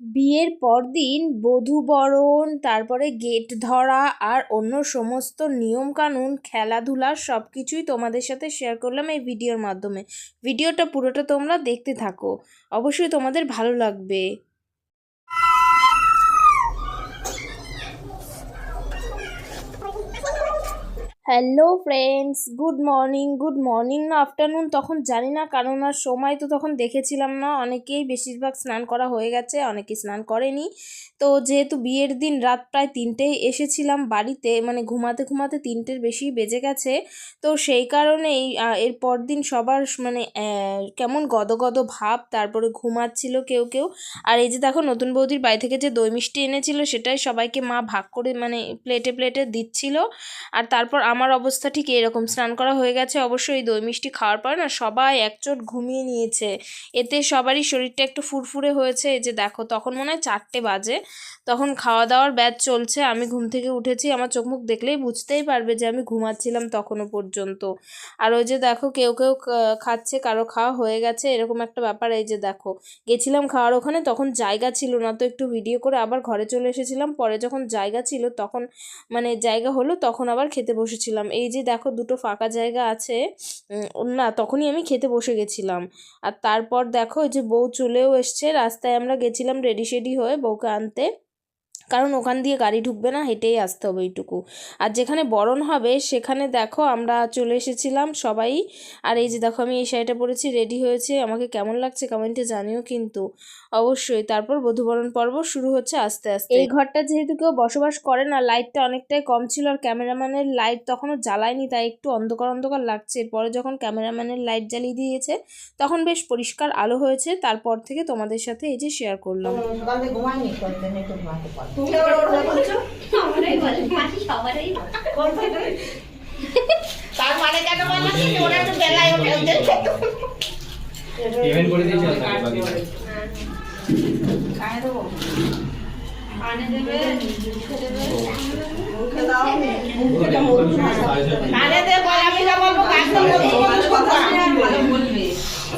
বিয়ের পরদিন বধূবরণ, তারপরে গেট ধরা আর অন্য সমস্ত নিয়মকানুন, খেলাধুলা সব কিছুই তোমাদের সাথে শেয়ার করলাম এই ভিডিওর মাধ্যমে। ভিডিওটা পুরোটা তোমরা দেখতে থাকো। অবশ্যই তোমাদের ভালো লাগবে। Hello friends good morning good morning না আফটারনুন তখন জানি না, কারণ আর সময় তো তখন দেখেছিলাম না। অনেকেই বেশিরভাগ স্নান করা হয়ে গেছে, অনেকে স্নান করেনি। তো যেহেতু বিয়ের দিন রাত প্রায় তিনটেই এসেছিলাম বাড়িতে মানে ঘুমাতে ঘুমাতে তিনটের বেশি বেজে গেছে। তো সেই কারণেই এর পরদিন সবার মানে কেমন গদগদ ভাব, তারপরে ঘুমাচ্ছিল কেউ কেউ। আর এই যে দেখো, নতুন বৌদির বাড়ি থেকে যে দই মিষ্টি এনেছিল, সেটাই সবাইকে মা ভাগ করে মানে প্লেটে প্লেটে দিচ্ছিল। আর তারপর আমার অবস্থা ঠিক এরকম। স্নান করা হয়ে গেছে অবশ্যই দই মিষ্টি খাওয়ার পর না সবাই একচোট ঘুমিয়ে নিয়েছে। এতে সবারই শরীরটা একটু ফুরফুরে হয়েছে, এই যে দেখো, তখন মনে হয় চারটে বাজে। তখন খাওয়া দাওয়ার ব্যাচ চলছে, আমি ঘুম থেকে উঠেছি, আমার চোখ মুখ দেখলেই বুঝতেই পারবে যে আমি ঘুমাচ্ছিলাম তখনও পর্যন্ত। আর ওই যে দেখো, কেউ কেউ খাচ্ছে, কারও খাওয়া হয়ে গেছে, এরকম একটা ব্যাপার, এই যে দেখো। গেছিলাম খাওয়ার ওখানে, তখন জায়গা ছিল না, তো একটু ভিডিও করে আবার ঘরে চলে এসেছিলাম, পরে যখন জায়গা ছিল, তখন মানে জায়গা হলো, তখন আবার খেতে বসেছিলাম এই যে দেখো দুটো ফাঁকা জায়গা আছে না, তখনই আমি খেতে বসে গেছিলাম। আর তারপর দেখো এই যে বউ চলেও এসছে, রাস্তায় আমরা গেছিলাম রেডি শেডি হয়ে বউকে আনতে। কারণ ওখান দিয়ে গাড়ি ঢুকবে না হেঁটেই আসতে হবে এইটুকু আর যেখানে বরণ হবে সেখানে দেখো আমরা চলে এসেছিলাম সবাই। আর এই যে দেখো আমি এই শাড়িটা পরেছি রেডি হয়েছে। আমাকে কেমন লাগছে কমেন্টে জানিও কিন্তু অবশ্যই। তারপর বধূবরণ পর্ব শুরু হচ্ছে আস্তে আস্তে। এই ঘরটা যেহেতু কেউ বসবাস করে না লাইটটা অনেকটাই কম ছিল আর ক্যামেরাম্যানের লাইট তখনও জ্বালায়নি তাই একটু অন্ধকার অন্ধকার লাগছে। এরপরে যখন ক্যামেরাম্যানের লাইট জ্বালিয়ে দিয়েছে তখন বেশ পরিষ্কার আলো হয়েছে। তারপর থেকে তোমাদের সাথে এই যে শেয়ার করলাম। সকাল থেকে তার মানে কেন বললাম ওরা একটু বেলায় ওঠে ওদের পেমেন্ট করে দিয়েছি আপনাকে বাকি আনে দেবে মুখে দেবে কানে দিয়ে বল আমি যা বলব কাজ তো বলব বলব কথা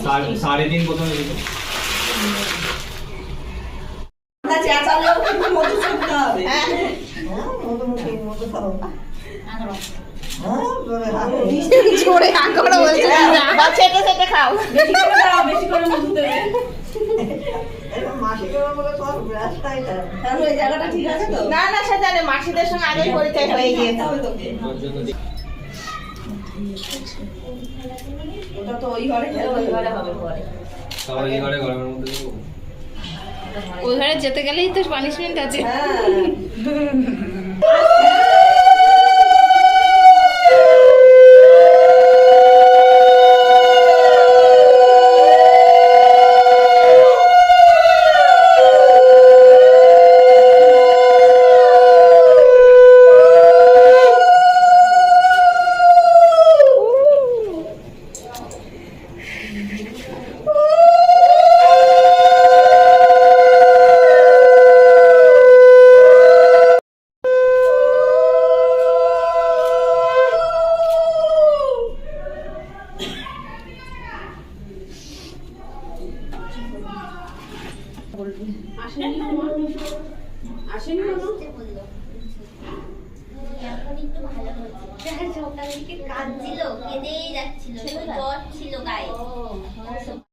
সাড়ে- সাড়ে তিন প্রথমে দিত জোরে আঁকড়ো বলছে বা ছেটে ছেটে খাও না না সে জানে মাসিদের সঙ্গে আগেই পরিচয় হয়ে গিয়েছে সবাই এই ঘরে গরমের মধ্যে দেবো। ওই ঘরে যেতে গেলেই তো পানিশমেন্ট আছে। কেঁদেই যাচ্ছিল জ্বর ছিল গায়ে খেলাটা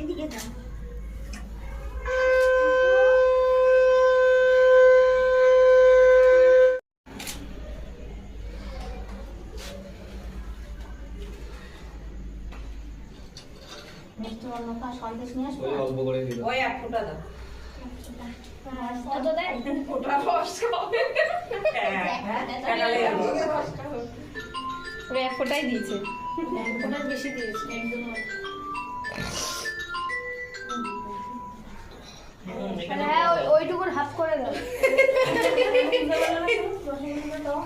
এদিকে যাও সন্দেশ নিয়ে আসব? এক ফোঁটা দিয়েছে। এক ফোঁটা হ্যাঁ, হ্যাঁ, বেশি দিয়েছে। একদম হ্যাঁ ওই- ওইটুকুর হাফ করে দাও। মিষ্টি দাও।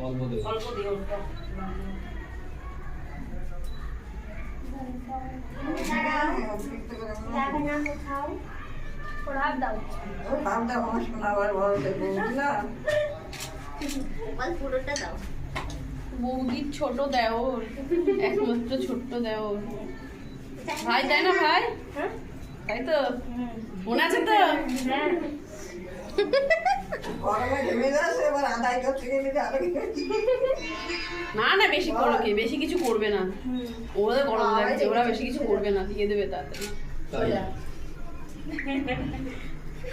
অল্প দেবে দিও পুরোটা দাও। বৌদির ছোট দেওর একমাত্র ছোট্ট দেওর ভাই তাই না ভাই? তাই তো? মনে আছে তো? না না বেশি করো কে? বেশি কিছু করবে না। ওরা গরম লাগছে ওরা বেশি কিছু করবে না দিয়ে দেবে তাড়াতাড়ি।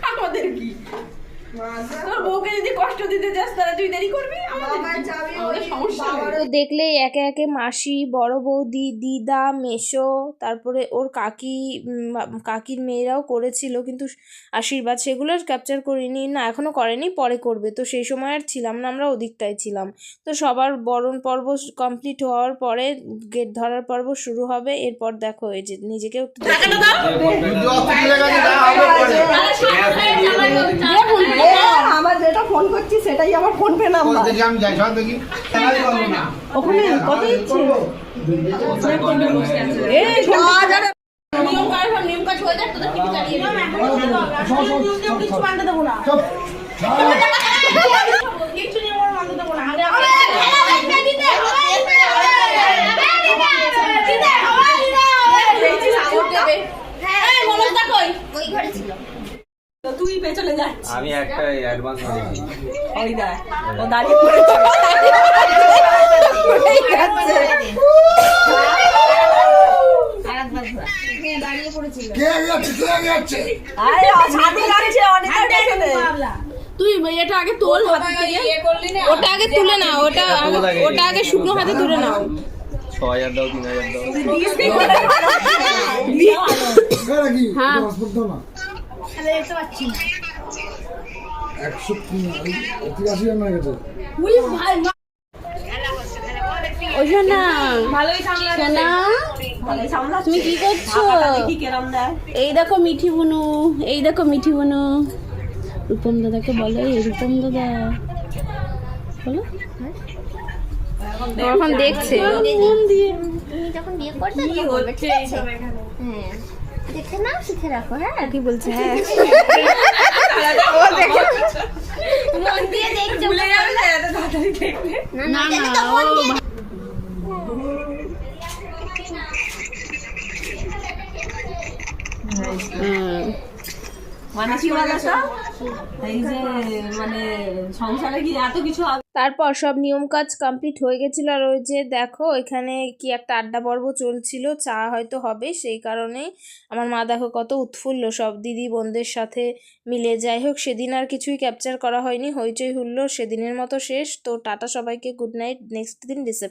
আমাদের কি? তোর বউকে যদি কষ্ট দিতে যাস তাহলে তুই দেরি করবি আমাদের সমস্যা হবে। দেখলেই একে একে মাসি বড় বৌদি দিদা মেশো তারপরে ওর কাকি কাকির মেয়েরাও করেছিল কিন্তু আশীর্বাদ সেগুলো আর ক্যাপচার করিনি না এখনও করেনি পরে করবে। তো সেই সময় আর ছিলাম না আমরা ওদিকটায় ছিলাম। তো সবার বরণ পর্ব কমপ্লিট হওয়ার পরে গেট ধরার পর্ব শুরু হবে এরপর দেখো এই যে নিজেকেও একটু আমার যেটা ফোন করছি সেটাই আমার ফোন পে নাম্বার। আমি যাই সব দেখি। ওখানে কত দিচ্ছে? এই নিয়ম কাজ সব নিয়ম কাজ হয়ে যাক তোদের টিভি চালিয়ে দিবি। কিছু আনতে দেবো না কিচ্ছু নিয়ম ওরা মানতে দেবো না আগে এই মলকদা কই ওই ঘরে ছিল তুই পেছনে যাচ্ছিস। আমি একটা অ্যাডভান্স ওই ও দাঁড়িয়ে পড়ে কে যাচ্ছে কে যাচ্ছে? আরে সাথে যাচ্ছে অনেকের পেছনে। তুই এটা আগে তোল হাতে থেকে। ইয়ে না? ওটা আগে তুলে নাও ওটা ওটা আগে শুকনো হাতে তুলে নাও। ছ হাজার দাও তিন হাজার দাও। না। একশো তিরাশি হয়ে গেছে। সোনা। তুমি কি করছ? এই দেখো মিঠি বুনু এই দেখো মিঠি বুনু। রূপম দাদাকে বলো এই রূপম দাদা। বলো। এখন দেখছে। দিয়ে। যখন বিয়ে আছে হ্যাঁ। দেখে নাও শিখে রাখো হ্যাঁ? কি বলছে? হ্যাঁ। মন দিয়ে দেখছ। ভুলে যাবে না এত তাড়াতাড়ি দেখবে। না না না না তো ও দিয়ে হুম। মানে মানে এত কিছু তারপর সব নিয়ম কাজ কমপ্লিট হয়ে গেছিল আর ওই যে দেখো, এখানে কি একটা আড্ডা পর্ব চলছিল, চা হয়তো হবে, সেই কারণে আমার মা দেখো কত উৎফুল্ল, সব দিদি বোনদের সাথে মিলে। যাই হোক, সেদিন আর কিছুই ক্যাপচার করা হয়নি, হইচই হুল্লো সেদিনের মতো শেষ। তো টাটা সবাইকে গুড নাইট নেক্সট দিন রিসেপশন